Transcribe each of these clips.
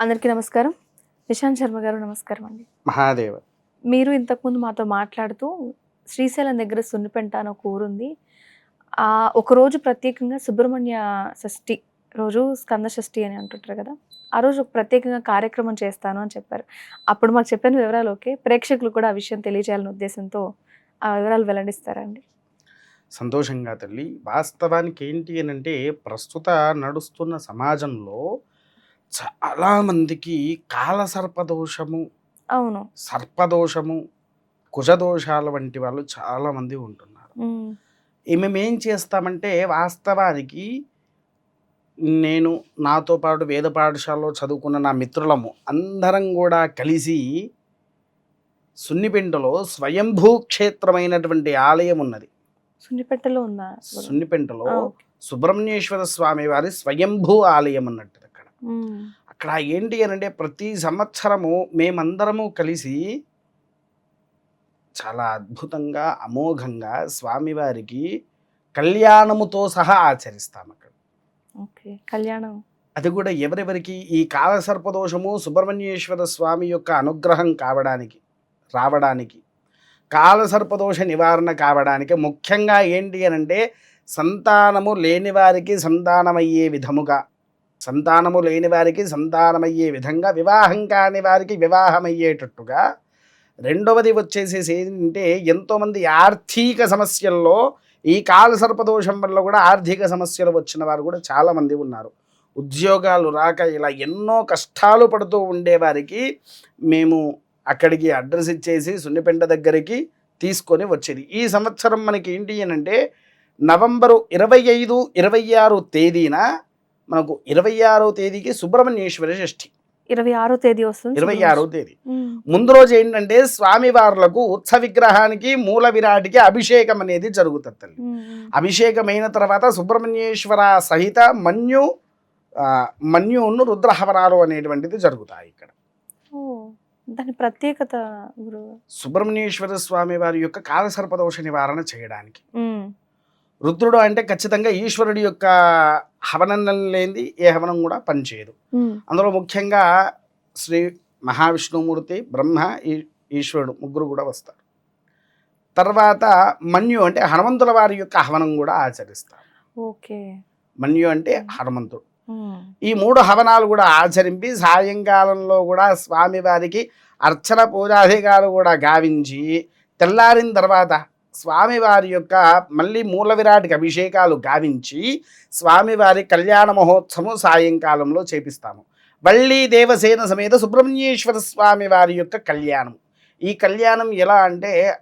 అందరికీ నమస్కారం. నిశాంత్ శర్మ గారు నమస్కారం అండి. మహాదేవ. మీరు ఇంతకుముందు మాతో మాట్లాడుతూ శ్రీశైలం దగ్గర సున్నిపెంట అని ఒక ఊరుంది. ఆ ఒక రోజు ప్రత్యేకంగా సుబ్రహ్మణ్య షష్ఠి రోజు స్కంద షష్ఠి అని అంటుంటారు కదా. ఆ రోజు ఒక ప్రత్యేకంగా కార్యక్రమం చేస్తాను అని చెప్పారు. అప్పుడు మాకు చెప్పిన వివరాలు ఓకే. ప్రేక్షకులు కూడా ఆ విషయం తెలియజేయాలనే ఉద్దేశంతో ఆ వివరాలు వెల్లడిస్తారండి సంతోషంగా తల్లి వాస్తవానికి ఏంటి అని అంటే ప్రస్తుత నడుస్తున్న సమాజంలో చాలామందికి కాలసర్పదోషము అవును. సర్పదోషము కుజదోషాల వంటి వాళ్ళు చాలామంది ఉంటున్నారు. ఉమ్, ఈ మేము ఏం చేస్తామంటే వాస్తవానికి నేను నాతో పాటు వేద పాఠశాలలో చదువుకున్న నా మిత్రులము అందరం కూడా కలిసి సున్నిపెంటలో స్వయంభూ క్షేత్రమైనటువంటి ఆలయం ఉన్నది. సున్నిపెట్టలో ఉందా? సున్నిపెంటలో. సుబ్రహ్మణ్యేశ్వర స్వామి వారి స్వయంభూ ఆలయం అన్నట్టు అక్కడ ఏంటి అని అంటే ప్రతి సంవత్సరము మేమందరము కలిసి చాలా అద్భుతంగా అమోఘంగా స్వామివారికి కళ్యాణముతో సహా ఆచరిస్తాం అక్కడ ఓకే. కళ్యాణం. అది కూడా ఎవరెవరికి ఈ కాలసర్పదోషము సుబ్రహ్మణ్యేశ్వర స్వామి యొక్క అనుగ్రహం కావడానికి రావడానికి కాలసర్పదోష నివారణ కావడానికి ముఖ్యంగా ఏంటి అని అంటే సంతానము లేని వారికి సంతానమయ్యే విధముగా సంతానము లేని వారికి సంతానమయ్యే విధంగా వివాహం కాని వారికి వివాహమయ్యేటట్టుగా రెండవది వచ్చేసేసి ఏంటంటే ఎంతోమంది ఆర్థిక సమస్యల్లో ఈ కాల సర్పదోషం వల్ల కూడా ఆర్థిక సమస్యలు వచ్చిన వారు కూడా చాలామంది ఉన్నారు. ఉద్యోగాలు రాక ఇలా ఎన్నో కష్టాలు పడుతూ ఉండేవారికి మేము అక్కడికి అడ్రస్ ఇచ్చేసి సున్నిపెంట దగ్గరికి తీసుకొని వచ్చేది. ఈ సంవత్సరం మనకి ఏంటి అని అంటే నవంబరు ఇరవై ఐదు ఇరవై ఆరు తేదీన మనకు ఇరవై ఆరో తేదీకి సుబ్రహ్మణ్యేశ్వర షష్ఠి. ఇరవై ఆరో తేదీ వస్తుంది ఇరవై ఆరో తేదీ. ముందు రోజు ఏంటంటే స్వామివార్లకు ఉత్సవ విగ్రహానికి మూల విరాటికి అభిషేకం అనేది జరుగుతుంది తల్లి. ఉమ్, ఉమ్. అభిషేకమైన తర్వాత సుబ్రహ్మణ్యేశ్వర సహిత మన్యు మన్యును రుద్రహవనాలు అనేటువంటిది జరుగుతాయి ఇక్కడ. దాని ప్రత్యేకత సుబ్రహ్మణ్యేశ్వర స్వామి వారి యొక్క కాలసర్పదోష నివారణ చేయడానికి. రుద్రుడు అంటే ఖచ్చితంగా ఈశ్వరుడి యొక్క హవనం లేనిది ఏ హవనం కూడా పనిచేయదు. అందులో ముఖ్యంగా శ్రీ మహావిష్ణుమూర్తి బ్రహ్మ ఈ- ఈశ్వరుడు ముగ్గురు కూడా వస్తారు. తర్వాత మన్యు అంటే హనుమంతుల వారి యొక్క హవనం కూడా ఆచరిస్తారు. ఓకే. మన్యు అంటే హనుమంతుడు. ఈ మూడు హవనాలు కూడా ఆచరించి సాయంకాలంలో కూడా స్వామివారికి అర్చన పూజాధికారు కూడా గావించి తెల్లారిన తర్వాత స్వామివారి యొక్క మళ్ళీ మూల విరాటికి అభిషేకాలు గావించి స్వామివారి కళ్యాణ మహోత్సవం సాయంకాలంలో చేపిస్తాము. వళ్ళీ దేవసేన సమేత సుబ్రహ్మణ్యేశ్వర స్వామి వారి యొక్క కళ్యాణం. ఈ కళ్యాణం ఎలా అంటే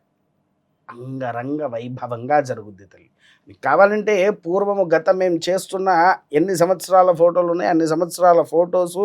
అంగరంగ వైభవంగా జరుగుద్ది తల్లి. మీకు కావాలంటే పూర్వము గతం మేము చేస్తున్న ఎన్ని సంవత్సరాల ఫోటోలు ఉన్నాయి అన్ని సంవత్సరాల ఫొటోస్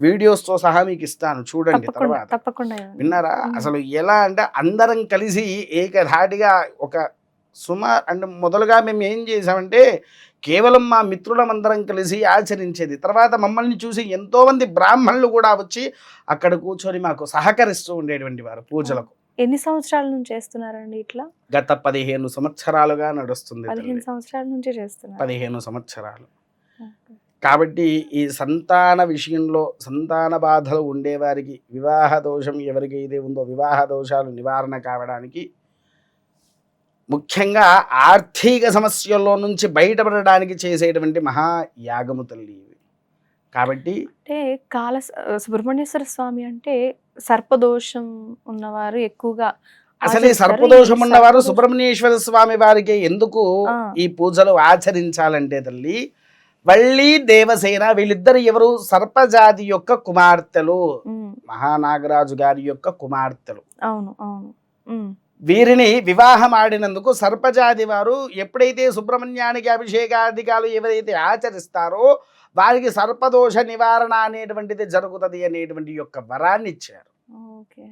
వీడియోస్తో సహా మీకు ఇస్తాను. చూడండి తర్వాత. తప్పకుండా. విన్నారా. అసలు ఎలా అంటే అందరం కలిసి ఏకధాటిగా ఒక సుమార్ అంటే మొదలుగా మేము ఏం చేసామంటే కేవలం మా మిత్రులమందరం కలిసి ఆచరించేది. తర్వాత మమ్మల్ని చూసి ఎంతోమంది బ్రాహ్మణులు కూడా వచ్చి అక్కడ కూర్చొని మాకు సహకరిస్తూ ఉండేటువంటి వారు పూజలకు. ఎన్ని సంవత్సరాల నుంచి చేస్తున్నారండి ఇట్లా గత పదిహేను సంవత్సరాలుగా నడుస్తుంది పదిహేను. సంవత్సరాల నుంచి చేస్తున్నారు పదిహేను సంవత్సరాలు. కాబట్టి ఈ సంతాన విషయంలో సంతాన బాధలు ఉండేవారికి వివాహ దోషం ఎవరికైతే ఉందో వివాహ దోషాలు నివారణ కావడానికి ముఖ్యంగా ఆర్థిక సమస్యల్లో నుంచి బయటపడడానికి చేసేటువంటి మహా యాగము తల్లి ఇవి కాబట్టి అంటే కాల సుబ్రహ్మణ్యేశ్వర స్వామి అంటే సర్పదోషం ఉన్నవారు ఎక్కువగా అసలు. సర్పదోషం ఉన్నవారు సుబ్రహ్మణ్యేశ్వర స్వామి వారికి ఎందుకు. ఈ పూజలు ఆచరించాలంటే తల్లి వళ్ళీ దేవసేన వీళ్ళిద్దరు ఎవరు? సర్పజాతి యొక్క కుమార్తెలు మహానాగరాజు గారి యొక్క కుమార్తెలు. అవును అవును. వీరిని వివాహం ఆడినందుకు సర్పజాతి వారు ఎప్పుడైతే సుబ్రహ్మణ్యానికి అభిషేకాధికాలు ఎవరైతే ఆచరిస్తారో వారికి సర్పదోష నివారణ అనేటువంటిది జరుగుతుంది అనేటువంటి యొక్క వరాన్ని ఇచ్చారు. ఓకే.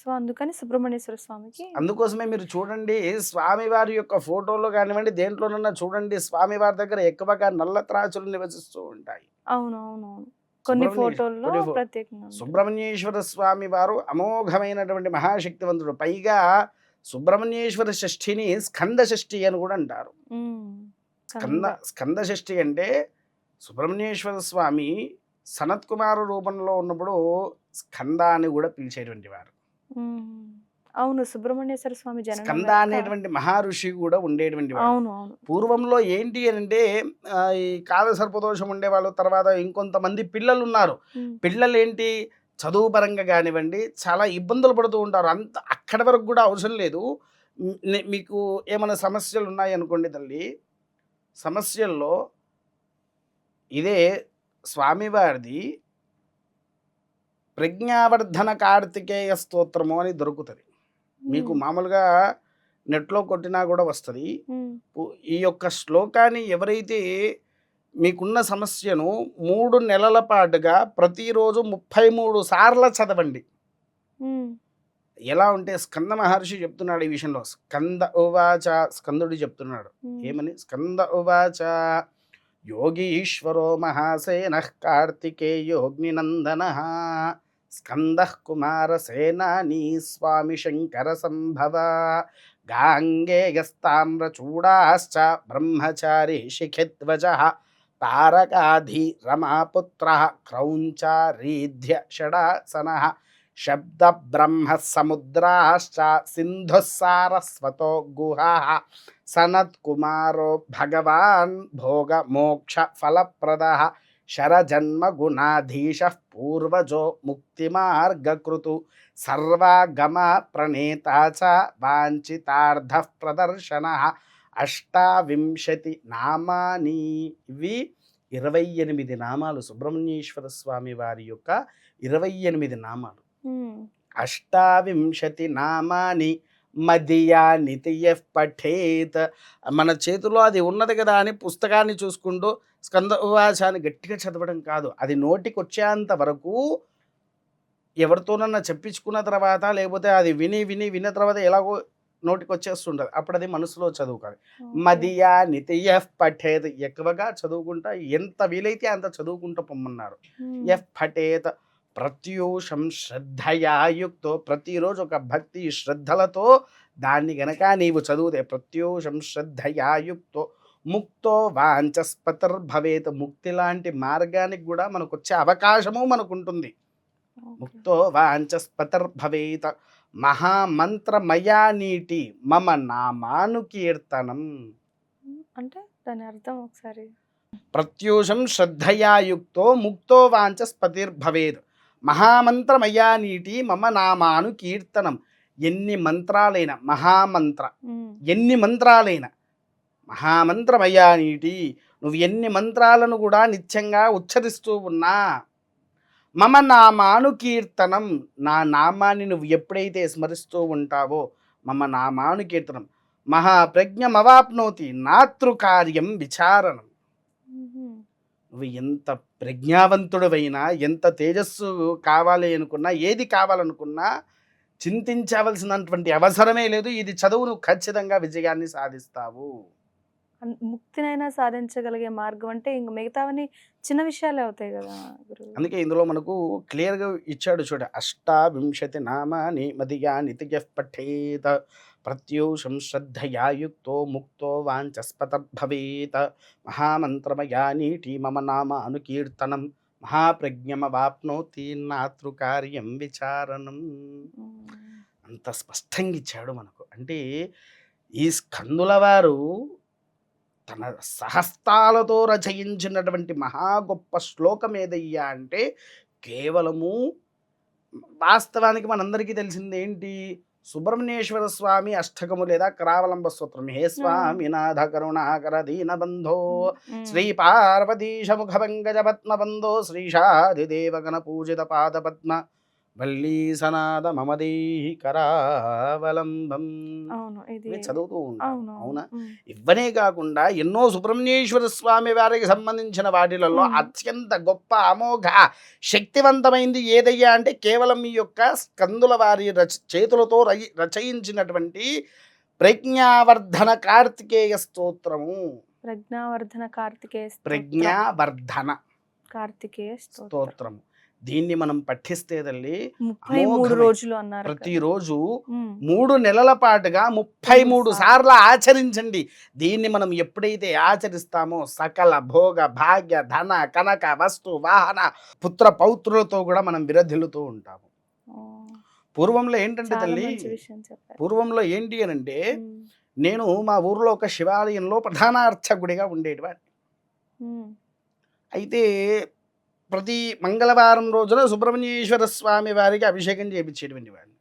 సో అందుకని సుబ్రహ్మణ్యేశ్వర స్వామికి అందుకోసమే మీరు చూడండి స్వామివారి యొక్క ఫోటోలో కానివ్వండి దేంట్లోనన్నా చూడండి స్వామివారి దగ్గర ఎక్కువగా నల్ల త్రాచులు నివసిస్తూ ఉంటాయి. అవును అవును అవును కొన్ని ఫోటోల్లో ప్రత్యేకంగా. సుబ్రహ్మణ్యేశ్వర స్వామి వారు అమోఘమైనటువంటి మహాశక్తివంతుడు. పైగా సుబ్రహ్మణ్యేశ్వర షష్ఠిని స్కంద షష్ఠి అని కూడా అంటారు. స్కంద. స్కంద షష్ఠి అంటే సుబ్రహ్మణ్యేశ్వర స్వామి సనత్ కుమార్ రూపంలో ఉన్నప్పుడు స్కంద అని కూడా పిలిచేటువంటి వారు. అవును సుబ్రహ్మణ్యేశ్వర స్వామి స్కంద అనేటువంటి మహర్షి కూడా ఉండేటువంటి అవును అవును. పూర్వంలో ఏంటి అని అంటే ఈ కాల సర్పదోషం ఉండేవాళ్ళు తర్వాత ఇంకొంతమంది పిల్లలు ఉన్నారు. పిల్లలు ఏంటి చదువు పరంగా కానివ్వండి చాలా ఇబ్బందులు పడుతూ ఉంటారు. అంత అక్కడి వరకు కూడా అవసరం లేదు. మీకు ఏమైనా సమస్యలు ఉన్నాయి అనుకోండి తల్లి సమస్యల్లో ఇదే స్వామివారిది ప్రజ్ఞావర్ధన కార్తికేయ స్తోత్రము అని దొరుకుతుంది. మీకు. మామూలుగా నెట్లో కొట్టినా కూడా వస్తుంది. ఈ యొక్క శ్లోకాన్ని ఎవరైతే మీకున్న సమస్యను మూడు నెలల పాటుగా ప్రతిరోజు ముప్పై మూడు సార్లు చదవండి. ఎలా ఉంటే స్కంద మహర్షి చెప్తున్నాడు ఈ విషయంలో. స్కంద ఉవాచ స్కందుడు చెప్తున్నాడు. ఏమని? స్కంద ఉవాచ. యోగీశ్వరో మహాసేన కార్తికేయోగ్నినందన స్కంద కుమారసేనాని స్వామి శంకర సంభవ గాంగేయస్తామ్రచూడాశ్చ బ్రహ్మచారి శిఖిధ్వజ తారకాధి రమాపుత్ర క్రౌంచారీధ్య షడాసన శబ్ద బ్రహ్మ సముద్రాశ్చ సింధు సారస్వతో గుహా సనత్కుమారో భగవాన్ భోగ మోక్ష ఫలప్రద శరజన్మ గుణాధీశ పూర్వజో ముక్తిమార్గకృతు సర్వాగమ ప్రణేత చ వాంఛితార్థ ప్రదర్శన అష్టావింశతి నామాని ఇవి ఇరవై ఎనిమిది నామాలు సుబ్రహ్మణ్యేశ్వర స్వామి వారి యొక్క ఇరవై ఎనిమిది నామాలు. అష్టావింశతి నామాని మదియా నితియ పఠేత్. మన చేతిలో అది ఉన్నది కదా అని పుస్తకాన్ని చూసుకుంటూ స్కంద ఉవాచ అని గట్టిగా చదవడం కాదు. అది నోటికి వచ్చేంత వరకు ఎవరితోనన్నా చెప్పించుకున్న తర్వాత లేకపోతే అది విని విని విన్న తర్వాత ఎలాగో నోటికి వచ్చేస్తుంటుంది అప్పుడు అది మనసులో చదువుకోవాలి. మదియా నితియ పఠేత్. ఎక్కువగా చదువుకుంటా ఎంత వీలైతే అంత చదువుకుంటూ పొమ్మన్నారు. ఎఫ్ పఠేత్. ప్రత్యూషం శ్రద్ధయా యుక్తో ప్రతిరోజు ఒక భక్తి శ్రద్ధలతో దాన్ని గనక నీవు చదివితే ప్రత్యూషం శ్రద్ధయా యుక్తో ముక్తో వాంచస్పతిర్భవేత్ ముక్తి లాంటి మార్గానికి కూడా మనకు వచ్చే అవకాశము మనకు ఉంటుంది. ముక్తో వాంచస్పతిర్భవేత్ మహామంత్రమయా నీటి మమ నామానుకీర్తనం ఉమ్. అంటే దాని అర్థం ఒకసారి ప్రత్యూషం శ్రద్ధయాయుక్తో ముక్తో వాంచస్పతిర్భవేద్ మహామంత్రమయా నీటి మమ నామాను కీర్తనం. ఎన్ని మంత్రాలైన మహామంత్ర. ఎన్ని మంత్రాలైన మహామంత్రమయ్యా నీటి నువ్వు ఎన్ని మంత్రాలను కూడా నిత్యంగా ఉచ్చరిస్తూ ఉన్నా మమ నామాను కీర్తనం. నా నామాన్ని నువ్వు ఎప్పుడైతే స్మరిస్తూ ఉంటావో మమ నామాను కీర్తనం. మహాప్రజ్ఞమవాప్నోతి నాతృకార్యం విచారణం. ఎంత ప్రజ్ఞావంతుడవైనా ఎంత తేజస్సు కావాలి అనుకున్నా ఏది కావాలనుకున్నా చింతించవలసినటువంటి అవసరమే లేదు. ఇది చదువు నువ్వు ఖచ్చితంగా విజయాన్ని సాధిస్తావు. ముక్తినైనా సాధించగలిగే మార్గం అంటే ఇంక మిగతావన్నీ చిన్న విషయాలే అవుతాయి కదా అందుకే ఇందులో మనకు క్లియర్గా ఇచ్చాడు చూడ. అష్టావింశతి నామాని మదియా నితియ పఠేత ప్రత్యూషం శ్రద్ధయా యుక్తో ముక్తో వాంచస్పతర్భవేత మహామంత్రమయా నీటి మమ నామ అనుకీర్తనం మహాప్రజ్ఞమవాప్నోతి నాతృకార్యం విచారణం ఉమ్. అంత స్పష్టంగా ఇచ్చాడు మనకు. అంటే ఈ స్కందుల వారు తన సహస్తాలతో రచయించినటువంటి మహా గొప్ప శ్లోకం ఏదయ్యా అంటే కేవలము వాస్తవానికి మనందరికీ తెలిసింది ఏంటి సుబ్రహ్మణ్యేశ్వర స్వామి అష్టకము లేదా కరావలంబ స్తోత్రం హే స్వామి నాథ కరుణాకర దీనబంధో ఉమ్. శ్రీ పార్వతీశ ముఖ పంకజ పద్మబంధో శ్రీషాదిదేవగణ పూజిత పాద పద్మ వల్లీ సనాద మమదేహి కరావలంబం చదువుతూ ఉంటాం అవును. ఇవ్వనే కాకుండా ఎన్నో సుబ్రహ్మణ్యేశ్వర స్వామి వారికి సంబంధించిన వాటిలలో. అత్యంత గొప్ప అమోఘ శక్తివంతమైంది ఏదయ్యా అంటే కేవలం ఈ యొక్క స్కందుల వారి రచ చేతులతో రచి రచయించినటువంటి ప్రజ్ఞావర్ధన కార్తికేయ స్తోత్రము ప్రజ్ఞావర్ధన కార్తికేయ. ప్రజ్ఞావర్ధన కార్తికేయ స్తోత్రం స్తోత్రము దీన్ని మనం పఠిస్తే తల్లి. రోజులు. ప్రతిరోజు మూడు నెలల పాటుగా ముప్పై మూడు సార్లు. ఆచరించండి. దీన్ని మనం ఎప్పుడైతే ఆచరిస్తామో సకల భోగ భాగ్య ధన కనక వస్తు వాహన పుత్ర పౌత్రులతో కూడా మనం విరధిల్లుతూ ఉంటాము. పూర్వంలో ఏంటంటే తల్లి పూర్వంలో ఏంటి అని అంటే నేను మా ఊర్లో ఒక శివాలయంలో ప్రధాన అర్చకుడిగా ఉండేటివాడిని అయితే ప్రతి మంగళవారం రోజున సుబ్రహ్మణ్యేశ్వర స్వామి వారికి అభిషేకం చేయించేటువంటి వాడిని.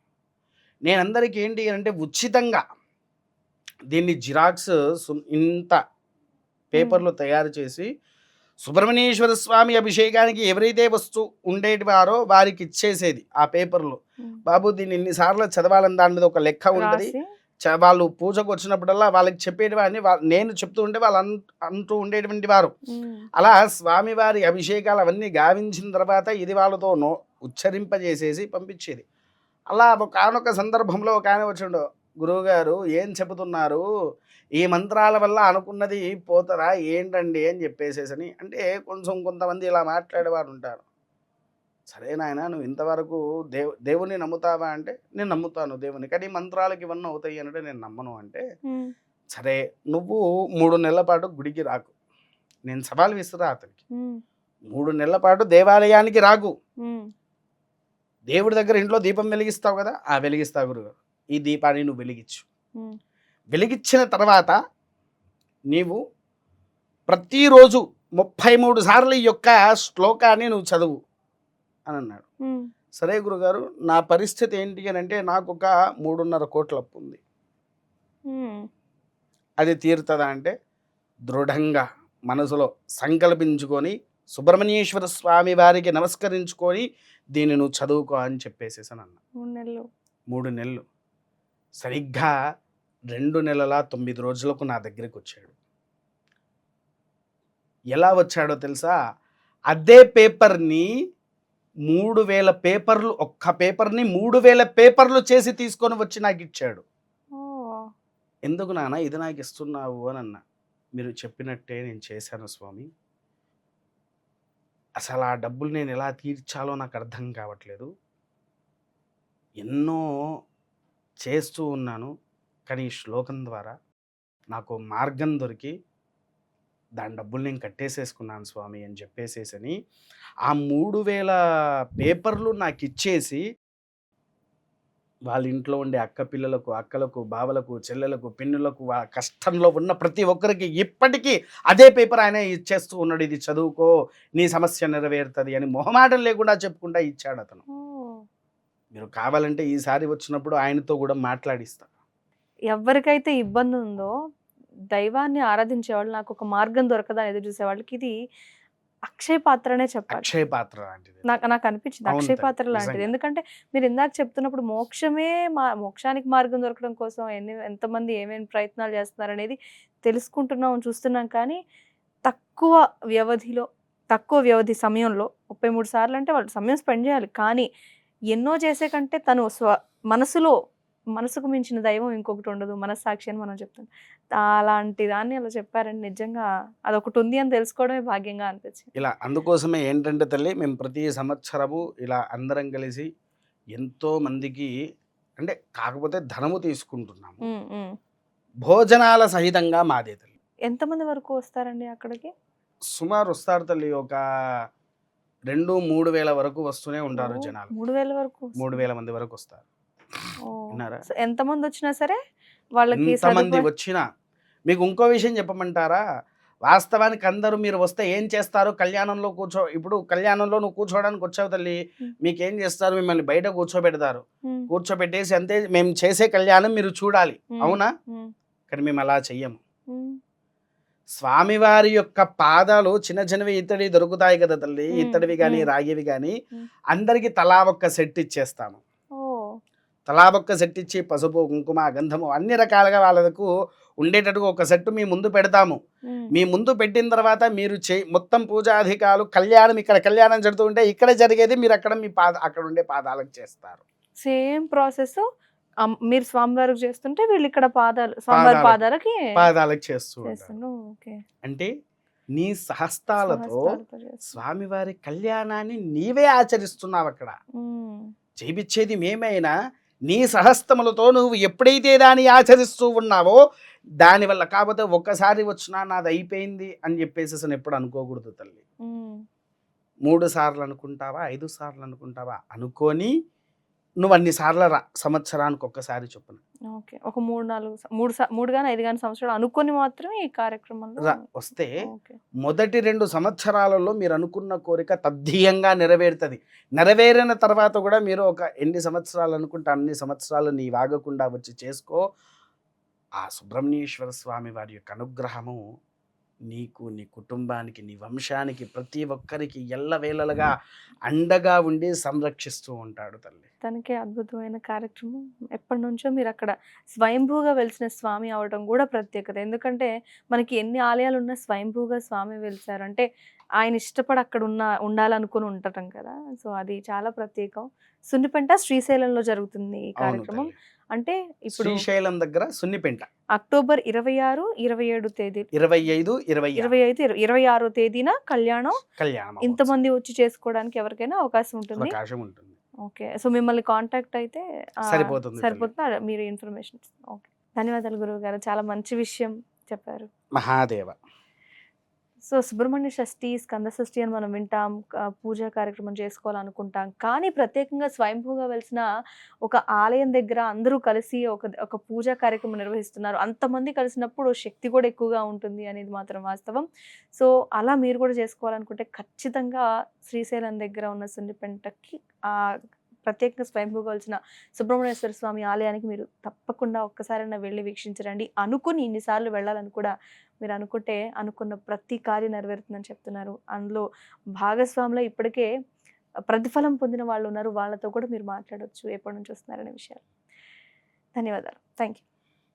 నేను అందరికీ ఏంటి అంటే ఉచితంగా దీన్ని జిరాక్స్ ఇంత పేపర్లు తయారు చేసి సుబ్రహ్మణ్యేశ్వర స్వామి అభిషేకానికి ఎవరైతే వస్తూ ఉండేటివారో వారికి ఇచ్చేసేది ఆ పేపర్లు. బాబు దీన్ని ఇన్నిసార్లు చదవాలని దాని మీద ఒక లెక్క ఉంటుంది. వాళ్ళు పూజకు వచ్చినప్పుడల్లా వాళ్ళకి చెప్పేటివాడిని వా- నేను చెప్తూ ఉంటే వాళ్ళు అంటూ ఉండేటువంటి వారు. అలా స్వామివారి అభిషేకాలు అవన్నీ గావించిన తర్వాత ఇది వాళ్ళతో నో ఉచ్చరింపజేసేసి పంపించేది. అలా ఒకనొక సందర్భంలో ఒక ఆయన వచ్చిండు. గురువుగారు ఏం చెబుతున్నారు? ఈ మంత్రాల వల్ల అనుకున్నది పోతారా ఏంటండి? అని చెప్పేసేసని. అంటే కొంచెం కొంతమంది ఇలా మాట్లాడేవారు ఉంటారు సరే నాయన నువ్వు ఇంతవరకు దేవు దేవుని నమ్ముతావా అంటే నేను నమ్ముతాను దేవుని కానీ మంత్రాలకి ఇవన్నీ అవుతాయి అంటే నేను నమ్మను అంటే సరే నువ్వు మూడు నెలల పాటు గుడికి రాకు. నేను సవాల్ విస్తురా అతనికి. మూడు నెలల పాటు దేవాలయానికి రాకు. దేవుడి దగ్గర ఇంట్లో దీపం వెలిగిస్తావు కదా ఆ వెలిగిస్తావు గురుగారు ఈ దీపాన్ని నువ్వు వెలిగించు. వెలిగించిన తర్వాత నీవు ప్రతిరోజు ముప్పై మూడు సార్లు ఈ యొక్క శ్లోకాన్ని నువ్వు చదువు. అని అన్నాడు సరే గురుగారు నా పరిస్థితి ఏంటి అని అంటే నాకు ఒక మూడున్నర కోట్ల అప్పు ఉంది అది తీరుతుందా అంటే దృఢంగా మనసులో సంకల్పించుకొని సుబ్రహ్మణ్యేశ్వర స్వామి వారికి నమస్కరించుకొని దీన్ని నువ్వు చదువుకో అని చెప్పేసేసాను అన్న మూడు నెలలు. మూడు నెలలు. సరిగ్గా రెండు నెలల తొమ్మిది రోజులకు నా దగ్గరికి వచ్చాడు ఎలా వచ్చాడో తెలుసా? అదే పేపర్ని మూడు వేల పేపర్లు ఒక్క పేపర్ని మూడు వేల పేపర్లు చేసి తీసుకొని వచ్చి నాకు ఇచ్చాడు. ఎందుకు నాన్న ఇది నాకు ఇస్తున్నావు అని అన్న. మీరు చెప్పినట్టే నేను చేశాను స్వామి. అసలు ఆ డబ్బులు నేను ఎలా తీర్చాలో నాకు అర్థం కావట్లేదు. ఎన్నో చేస్తూ ఉన్నాను. కానీ ఈ శ్లోకం ద్వారా నాకు మార్గం దొరికి దాని డబ్బులు నేను కట్టేసేసుకున్నాను స్వామి అని చెప్పేసేసని ఆ మూడు వేల పేపర్లు నాకు ఇచ్చేసి వాళ్ళ ఇంట్లో ఉండే అక్క పిల్లలకు అక్కలకు బావలకు చెల్లెలకు పిన్నులకు కష్టంలో ఉన్న ప్రతి ఒక్కరికి ఇప్పటికీ అదే పేపర్ ఆయన ఇచ్చేస్తూ ఉన్నాడు. ఇది చదువుకో నీ సమస్య నెరవేరుతుంది అని మొహమాటం లేకుండా చెప్పుకుంటా ఇచ్చాడు అతను. మీరు కావాలంటే ఈసారి వచ్చినప్పుడు ఆయనతో కూడా మాట్లాడిస్తా. ఎవరికైతే ఇబ్బంది ఉందో దైవాన్ని ఆరాధించేవాళ్ళు నాకు ఒక మార్గం దొరకదా ఎదురు చూసే వాళ్ళకి ఇది అక్షయ పాత్రనే చెప్పాలి. అక్షయ పాత్ర లాంటిది. నాకు నాకు అనిపించింది అక్షయ పాత్ర లాంటిది. ఎందుకంటే మీరు ఇందాక చెప్తున్నప్పుడు మోక్షమే మా మోక్షానికి మార్గం దొరకడం కోసం ఎన్ని ఎంతమంది ఏమేమి ప్రయత్నాలు చేస్తున్నారు అనేది తెలుసుకుంటున్నాం చూస్తున్నాం కానీ తక్కువ వ్యవధిలో తక్కువ వ్యవధి సమయంలో ముప్పై మూడు సార్లు అంటే వాళ్ళు సమయం స్పెండ్ చేయాలి. కానీ ఎన్నో చేసే కంటే తను స్వ మనసులో మనసుకు మించిన దైవం ఇంకొకటి ఉండదు మనస్సాక్షి అని మనం చెప్తాం. అలాంటి దాన్ని అలా చెప్పారండి. నిజంగా అదొకటి ఉంది అని తెలుసుకోవడమే భాగ్యంగా అనిపించింది. ఇలా అందుకోసమే ఏంటంటే తల్లి మేము ప్రతి సంవత్సరము ఇలా అందరం కలిసి ఎంతో మందికి అంటే కాకపోతే ధనము తీసుకుంటున్నాము. భోజనాల సహితంగా మాదే తల్లి. ఎంతమంది వరకు వస్తారండి అక్కడికి? సుమారు వస్తారు తల్లి. ఒక రెండు మూడు వేల వరకు వస్తూనే ఉంటారు జనాలు. మూడు వేల వరకు మూడు వేల మంది వరకు వస్తారు. ఎంతమంది వచ్చినా సరే వాళ్ళకి ఎంతమంది వచ్చినా. మీకు ఇంకో విషయం చెప్పమంటారా? వాస్తవానికి అందరూ మీరు వస్తే ఏం చేస్తారు? కళ్యాణంలో కూర్చో ఇప్పుడు కళ్యాణంలో నువ్వు కూర్చోవడానికి వచ్చావు తల్లి. మీకేం చేస్తారు? మిమ్మల్ని బయట కూర్చోబెడతారు. కూర్చోబెట్టేసి అంతే మేము చేసే కళ్యాణం మీరు చూడాలి. అవునా? కానీ మేము అలా చెయ్యము. స్వామివారి యొక్క పాదాలు చిన్న చిన్నవి ఇత్తడి దొరుకుతాయి కదా తల్లి. మ్మ్, ఇత్తడివి కానీ. రాగివి కానీ. అందరికి తలా ఒక్క సెట్ ఇచ్చేస్తాము. ఓ తలా ఒక్క సెట్ ఇచ్చి పసుపు కుంకుమ గంధము అన్ని రకాలుగా వాళ్ళకు ఉండేటట్టుగా ఒక సెట్ మీ ముందు పెడతాము. మీ ముందు పెట్టిన తర్వాత మీరు చే మొత్తం పూజాధికారులు కళ్యాణం ఇక్కడ కళ్యాణం జరుగుతూ ఉంటే ఇక్కడ జరిగేది మీరు అక్కడ మీ పాద అక్కడ ఉండే పాదాలకు చేస్తారు. సేమ్ ప్రాసెస్ మీరు స్వామివారికి చేస్తుంటే వీళ్ళు ఇక్కడ పాదాలు స్వామివారి పాదాలకు. పాదాలకి చేస్తూ అంటే నీ సహస్తాలతో. స్వామివారి కళ్యాణాన్ని నీవే ఆచరిస్తున్నావు అక్కడ. చేపించేది మేమైనా నీ సహస్తములతో నువ్వు ఎప్పుడైతే దాన్ని ఆచరిస్తూ ఉన్నావో దానివల్ల కాకపోతే ఒక్కసారి వచ్చినా నాది అయిపోయింది అని చెప్పేసి అసలు ఎప్పుడు అనుకోకూడదు తల్లి. మూడు సార్లు అనుకుంటావా ఐదు సార్లు అనుకుంటావా అనుకొని నువ్వు అన్ని సార్లు రా సంవత్సరానికి ఒక్కసారి చొప్పున. ఓకే. ఒక మూడు నాలుగు మూడు మూడు కానీ ఐదు కానీ సంవత్సరాలు అనుకొని మాత్రమే ఈ కార్యక్రమంలో రా వస్తే మొదటి రెండు సంవత్సరాలలో మీరు అనుకున్న కోరిక తథ్యంగా నెరవేరుతుంది. నెరవేరిన తర్వాత కూడా మీరు ఒక ఎన్ని సంవత్సరాలు అనుకుంటే అన్ని సంవత్సరాలు నీ వాగకుండా వచ్చి చేసుకో. ఆ సుబ్రహ్మణ్యేశ్వర స్వామి వారి యొక్క అనుగ్రహము నీకు నీ కుటుంబానికి నీ వంశానికి ప్రతి ఒక్కరికి ఎల్లవేళలుగా అండగా ఉండి సంరక్షిస్తూ ఉంటాడు తల్లి. తనకే అద్భుతమైన కార్యక్రమం. ఎప్పటి నుంచో మీరు అక్కడ స్వయంభూగా వెలిసిన స్వామి అవడం కూడా ప్రత్యేకత. ఎందుకంటే మనకి ఎన్ని ఆలయాలు ఉన్నా స్వయంభూగా స్వామి వెలిసారు. అంటే ఆయన ఇష్టపడి అక్కడ ఉన్న ఉండాలనుకుని ఉండటం కదా. సో అది చాలా ప్రత్యేకం. సున్నిపెంట శ్రీశైలంలో జరుగుతుంది ఈ కార్యక్రమం. అంటే ఇప్పుడు శ్రీశైలం దగ్గర సున్నిపెంట. అక్టోబర్ ఇరవై ఆరు ఇరవై ఏడు తేదీ ఇరవై ఐదు ఇరవై ఇరవై ఐదు ఇరవై- ఆరో తేదీన కళ్యాణం కళ్యాణం. ఇంతమంది వచ్చి చేసుకోవడానికి ఎవరికైనా అవకాశం ఉంటుంది. అవకాశం ఉంటుంది. ఓకే. సో మిమ్మల్ని కాంటాక్ట్ అయితే సరిపోతుంది. సరిపోతుంది. మీరు ఇన్ఫర్మేషన్ ఓకే. ధన్యవాదాలు గురువు గారు. చాలా మంచి విషయం చెప్పారు. మహాదేవ. సో సుబ్రహ్మణ్య షష్ఠి స్కంద షష్ఠి అని మనం వింటాం. పూజా కార్యక్రమం చేసుకోవాలనుకుంటాం. కానీ ప్రత్యేకంగా స్వయంభూగా వెలిసిన ఒక ఆలయం దగ్గర అందరూ కలిసి ఒక ఒక పూజా కార్యక్రమం నిర్వహిస్తున్నారు. అంతమంది కలిసినప్పుడు శక్తి కూడా ఎక్కువగా ఉంటుంది అనేది మాత్రం వాస్తవం. సో అలా మీరు కూడా చేసుకోవాలనుకుంటే ఖచ్చితంగా శ్రీశైలం దగ్గర ఉన్న సున్నిపెంటకి ఆ ప్రత్యేకంగా స్వయంభూగా వచ్చిన సుబ్రహ్మణ్యేశ్వర స్వామి ఆలయానికి మీరు తప్పకుండా ఒక్కసారైనా వెళ్ళి వీక్షించరండి. అనుకుని ఇన్నిసార్లు వెళ్ళాలని కూడా మీరు అనుకుంటే అనుకున్న ప్రతి కార్యం నెరవేరుతుందని చెప్తున్నారు. అందులో భాగస్వాములు ఇప్పటికే ప్రతిఫలం పొందిన వాళ్ళు ఉన్నారు. వాళ్ళతో కూడా మీరు మాట్లాడవచ్చు ఎప్పటి నుంచి వస్తున్నారనే విషయాలు. ధన్యవాదాలు. Thank you